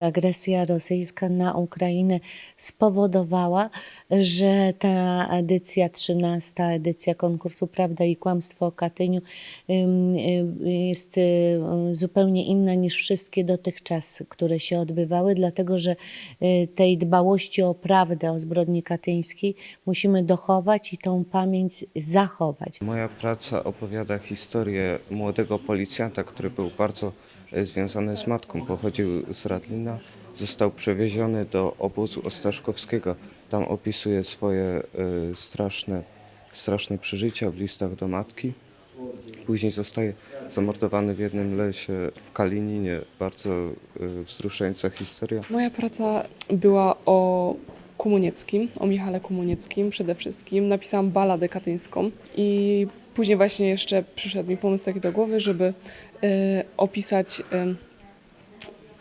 Agresja rosyjska na Ukrainę spowodowała, że ta edycja, 13 edycja konkursu Prawda i Kłamstwo o Katyniu y, jest y, zupełnie inna niż wszystkie dotychczas, które się odbywały, dlatego że y, tej dbałości o prawdę, o zbrodni katyńskiej musimy dochować i tą pamięć zachować. Moja praca opowiada historię młodego policjanta, który był bardzo związany z matką. Pochodził z Radlina, został przewieziony do obozu ostaszkowskiego. Tam opisuje swoje e, straszne, straszne przeżycia w listach do matki. Później zostaje zamordowany w jednym lesie w Kalininie. Bardzo e, wzruszająca historia. Moja praca była o Komunieckim, o Michale Komunieckim przede wszystkim. Napisałam baladę katyńską i później właśnie jeszcze przyszedł mi pomysł taki do głowy, żeby e, opisać e,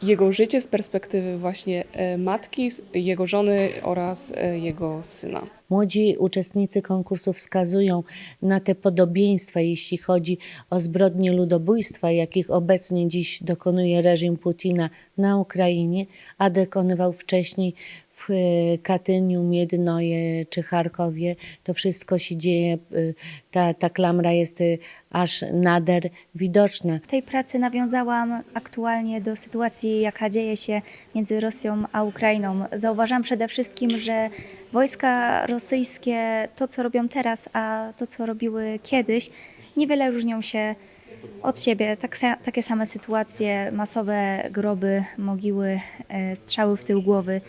jego życie z perspektywy właśnie e, matki, jego żony oraz jego syna. Młodzi uczestnicy konkursu wskazują na te podobieństwa, jeśli chodzi o zbrodnie ludobójstwa, jakich obecnie dziś dokonuje reżim Putina na Ukrainie, a dokonywał wcześniej w e, Katyniu, Miednoje czy Charkowie. To wszystko się dzieje, e, ta, ta klamra jest e, aż nader widoczna. W tej pracy nawiązałam aktualnie do sytuacji, jaka dzieje się między Rosją a Ukrainą. Zauważam przede wszystkim, że wojska rosyjskie, to co robią teraz, a to co robiły kiedyś, niewiele różnią się od siebie. Tak, takie same sytuacje, masowe groby, mogiły, strzały w tył głowy.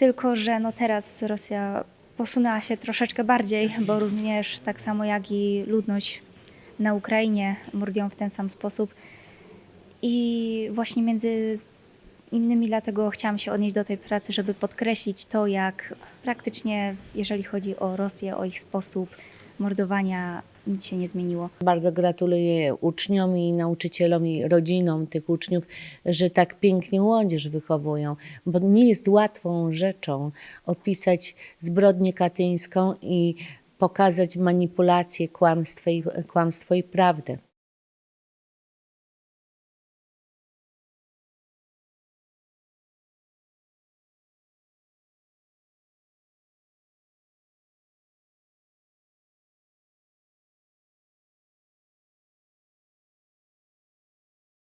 Tylko, że no teraz Rosja posunęła się troszeczkę bardziej, bo również tak samo jak i ludność na Ukrainie mordują w ten sam sposób. I właśnie między innymi dlatego chciałam się odnieść do tej pracy, żeby podkreślić to, jak praktycznie, jeżeli chodzi o Rosję, o ich sposób mordowania, nic się nie zmieniło. Bardzo gratuluję uczniom i nauczycielom i rodzinom tych uczniów, że tak pięknie młodzież wychowują, bo nie jest łatwą rzeczą opisać zbrodnię katyńską i pokazać manipulację, kłamstwo i, kłamstwo i prawdę.